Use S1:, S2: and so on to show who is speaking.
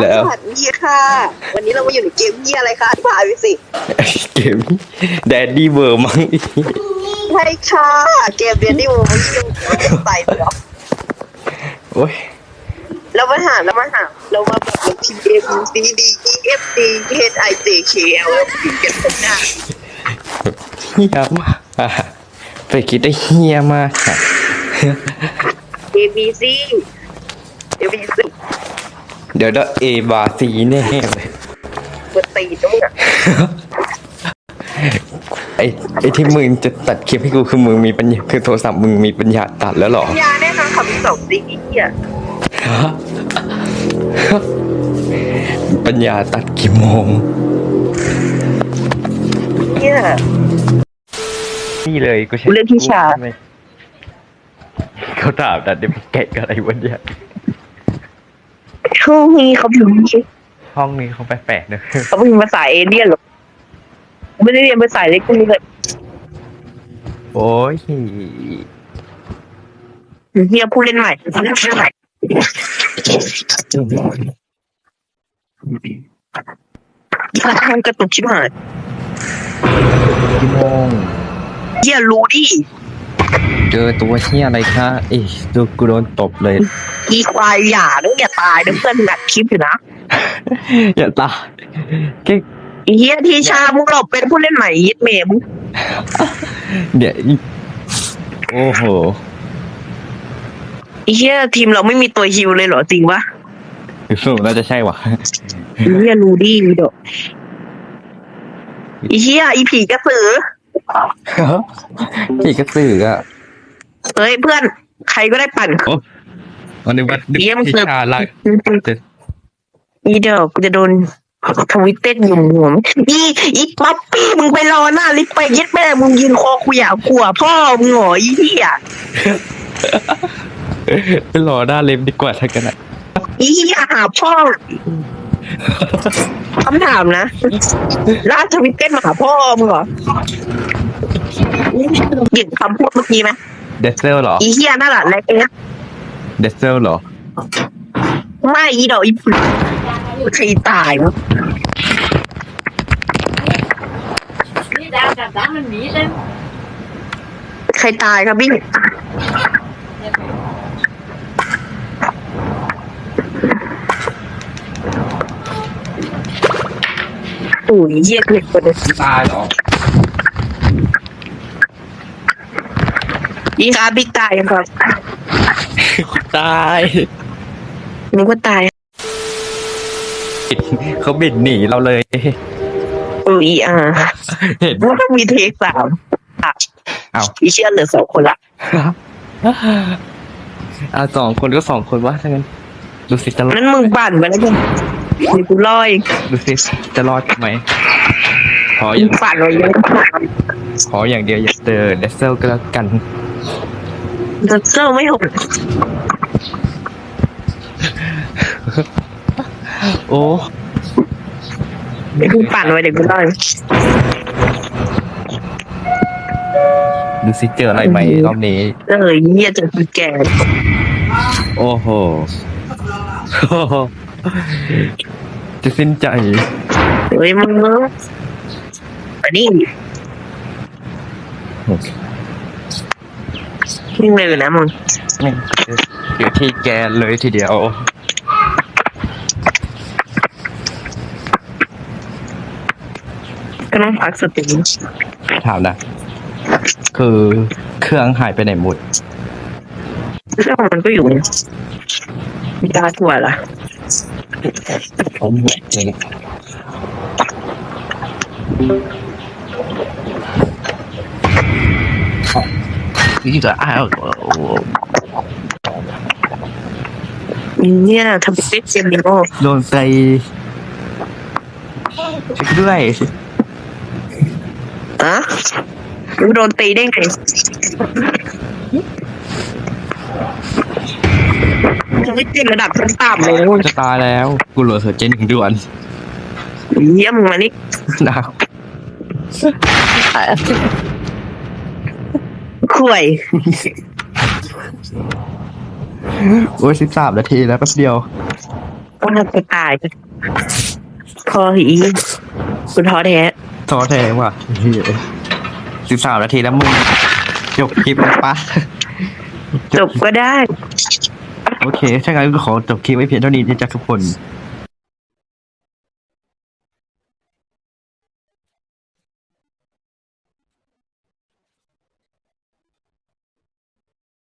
S1: แล้ว
S2: สวัสดีค่ะ วันนี้เรามาอยู่ในเกมยี่อะไรคะอธิบายไปสิ
S1: เกมแดดดี้เวอร์มั้ง
S2: ใช่ค่ะ เกมเรียนที่โมไม่ยุ่งใส่เลยเหรอ
S1: โอ้ย
S2: เรามาหาเรามาหาเรามาแบบลงทีม A B C D E F D H I J K L M N กันคนหน้า
S1: เฮียมากอะไปคิดได้เฮียมากค่ะ
S2: A B C A B C
S1: เดี๋ยวเดเอบาซีแน่เลย
S2: กดตีตรงอะ
S1: ไอ้ไอ้ที่มึงจะตัดคลิปให้กูคือมึงมีปัญญาคือโทรศัพท์มึงมีปัญญาตัดแล้วเหรอ
S2: ยาแน่นอนคำสองสีอะ
S1: ปัญญาตัดกี่โมง
S2: เนี่ย
S1: นี่เลยกูใช้
S2: เรื่องที่ชา
S1: เขาถามแต่เดี๋ยวแกะอะไรวันเนี้ย
S2: ช่วงนี้เขาพิมพ์
S1: ห้องนี้เขาแปลกๆเนอะ
S2: เขาพิมพ์ภาษาเอเลี่ยนหรอไม่ได้เรียนภาษาเล็กนี่เลย
S1: โอ้ย
S2: เฮียผู้เล่นใหม่ถ้าทางกระตุกชิบหาย
S1: กี่โมง
S2: เฮียรู้ดิ
S1: เจอตัวเฮียอะไรคะเอ้ยดูกูโดนตบเลย
S2: อีควายอย่าต้องอย่าตายนะเพื่อนหนักคลิปอยู่นะ
S1: อย่าตายแค่
S2: ไอ้เฮียที่ชามึงหลบเป็นผู้เล่นใหม่ยิดเมมึง
S1: เดี๋ยวอีโอ้โห
S2: ไอ้เฮียทีมเราไม่มีตัวฮิวเลยเหรอจริงปะ
S1: สูน่าจะใช่ว่ะ
S2: ไอ้เฮียรู้ดิวิดอกไอ้เฮียอีผีกระสือ
S1: พี่กระสืออะ
S2: เฮ้ยเพื่อน ใครก็ได้ปั่น
S1: วันนี้วัด
S2: เยี่ยม
S1: พิ
S2: เสิร์ฟ
S1: ชาลัก
S2: อีเดอกกูจะโดนทวิตเต้นหยุ่มหัวอีอีป๊อปปี้มึงไปรอหน้าลิฟต์ไปยึดแม่มึงยืนคอคุยอะกลัวพ่อมึงเหรออีเหี้ย
S1: ไปรอหน้าเล็มดีกว่าถ้ากันอะ
S2: อีเหี้ยหาพ่อคำถามนะล่าทวิตเต้นมาหาพ่อมึงเหรอเห็นคำพูดเมื่อกี้ไหม
S1: เดซเซลเหรอ
S2: อีเหี้ยนั่นแหละแรกเอฟ
S1: เดซเซลเหรอ
S2: ไม่อีดอกอีผีใครตายวะ
S3: นี่ดาวกับดาวมันหนีเลย
S2: ใครตายครับพี่โอ้ยเยี่ยเกิดคนเลย
S1: ตายเหรอ
S2: ยี่ครับบิ๊กตายยังครับ
S1: ตาย
S2: นึกว่าตาย
S1: เขาบิดหนีเราเลย
S2: โอ้ยอ่า
S1: เห็น
S2: ว่าต้องมีเทคสามอะ
S1: เอ้า
S2: อีเชื่อเหลือสองคนละ
S1: อะสองคนก็สองคนวะถ้างั้นดูสิจะรอด
S2: นั้นมึงปั่นไปแล้วกันเดี๋ยวกูล่อย
S1: ดูสิจะรอดไหมขออ
S2: มึ
S1: ย่าง
S2: งปั่นไว้ยัง
S1: ขออย่างเดียวอย่าเจอเดซเซลก็แล้วกัน
S2: จะ เจ้าไม่หก
S1: โอ้
S2: เดี๋ยวกูปั่นไว้เดี๋ยวกูล่อย
S1: ดูสิเจออะไรไหมรอบนี้
S2: เออเยี่ยจะกูแก่
S1: โอ้โหจะสิ้นใจ
S2: เฮ้ยมึงอันนี้ นิ่งเลยนะมึง
S1: นี่อยู่ที่แกนเลยทีเดียว
S2: ก็ต้องพักสติ
S1: ถามนะ คือเครื่องหายไปไหนหมด
S2: เครื่องมันก็อยู่เนี่ยมีตาถั่วล่ะ
S1: ผมเอง นี่ก็อ้าว
S2: เนี่ยทำเป็นเซมิโอ
S1: โดนใจช่วยด้วย
S2: อะกูโดนตีได้ไงทวิตเต้นระดับชั้นต่ำเลยนะมึง
S1: จะตายแล้ว กูเหลือเธอเจนหนึ่งด่วน
S2: เยี่ยมงมานี่
S1: หนาว
S2: ข่วย
S1: โอ้ยสิบสามนาทีแล้วแป๊บเดียว
S2: ว่าจะตายพออีคุณท้อแท้
S1: ท้อแท้ว่ะสิบสามนาทีแล้วมึงจบคลิปแล้วปะ
S2: จบก็ได้
S1: โอเคถ้างั้นก็ขอจบคลิปไว้เพียงเท่านี้นะจ๊ะทุกคน